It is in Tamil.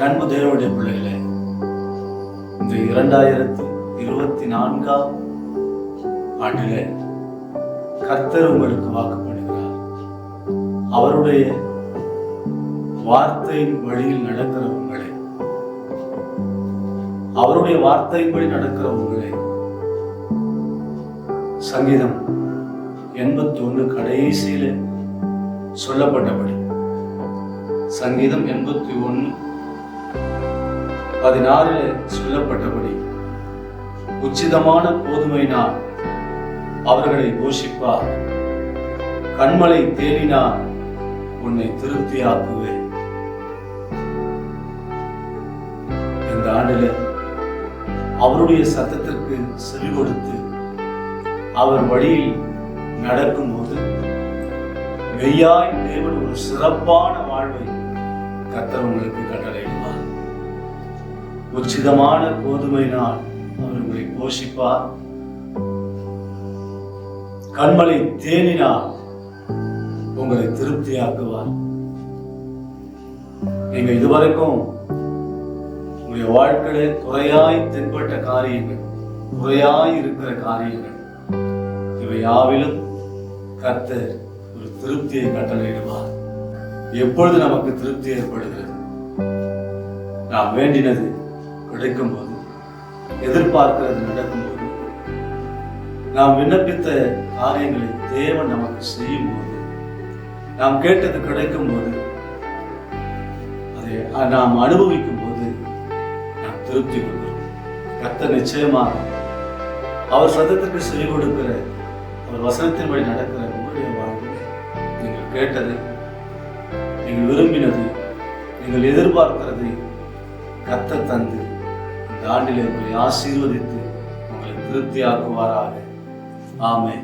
அன்பு தேவனுடைய பிள்ளைகளே இந்த இரண்டாயிரத்தி இருபத்தி நான்காம் ஆண்டிலே கர்த்தர் உங்களுக்கு வாக்கு பண்ணுகிறார். அவருடைய வார்த்தையின் வழியில் நடக்கிற உங்களை அவருடைய வார்த்தையின்படி நடக்கிற உங்களை சங்கீதம் எண்பத்தி ஒன்று கடைசியில சொல்லப்பட்டபடி சங்கீதம் எண்பத்தி ஒன்று பதினாறுல சொல்லப்பட்டபடி உச்சிதமான கோதுமையினால் அவர்களை போஷிப்பார். கண்மலை தேடினார் உன்னை திருப்தியாக்குவேன். இந்த ஆண்டுல அவருடைய சத்தத்திற்கு செவி கொடுத்து அவர் வழியில் நடக்கும்போது மெய்யாய் தேவன் ஒரு சிறப்பான வாழ்வை கத்தவங்களுக்கு உங்களுக்கு கட்டளையிடுவார். உச்சிதமான கோதுமையினால் அவர் உங்களை போஷிப்பார். கண்மலை தேனினால் உங்களை திருப்தியாக்குவார். நீங்க இதுவரைக்கும் உங்களுடைய வாழ்க்கையில குறையாய் தென்பட்ட காரியங்கள் குறையாய் இருக்கிற காரியங்கள் இவை யாவிலும் கர்த்தர் ஒரு திருப்தியை கட்டளையிடுவார். எப்பொழுது நமக்கு திருப்தி ஏற்படுகிறது? நாம் வேண்டினது கிடைக்கும்போது எதிர்பார்க்கிறது நடக்கும்போது நாம் விண்ணப்பித்த காரியங்களை தேவன் நமக்கு செய்யும் போது நாம் கேட்டது கிடைக்கும் போது அதை நாம் அனுபவிக்கும் போது நாம் திருப்தி கொள்கிறோம். கத்த நிச்சயமாக அவர் சத்தத்திற்கு செவி கொடுக்கிற அவர் வசனத்தின்படி நடக்கிற உங்களுடைய வாழ்வில் நீங்கள் கேட்டது நீங்கள் விரும்பினது நீங்கள் எதிர்பார்க்கிறதை கத்த தந்து இந்த ஆண்டிலே உங்களை ஆசீர்வதித்து உங்களை திருப்தியாக்குவாராக. ஆமே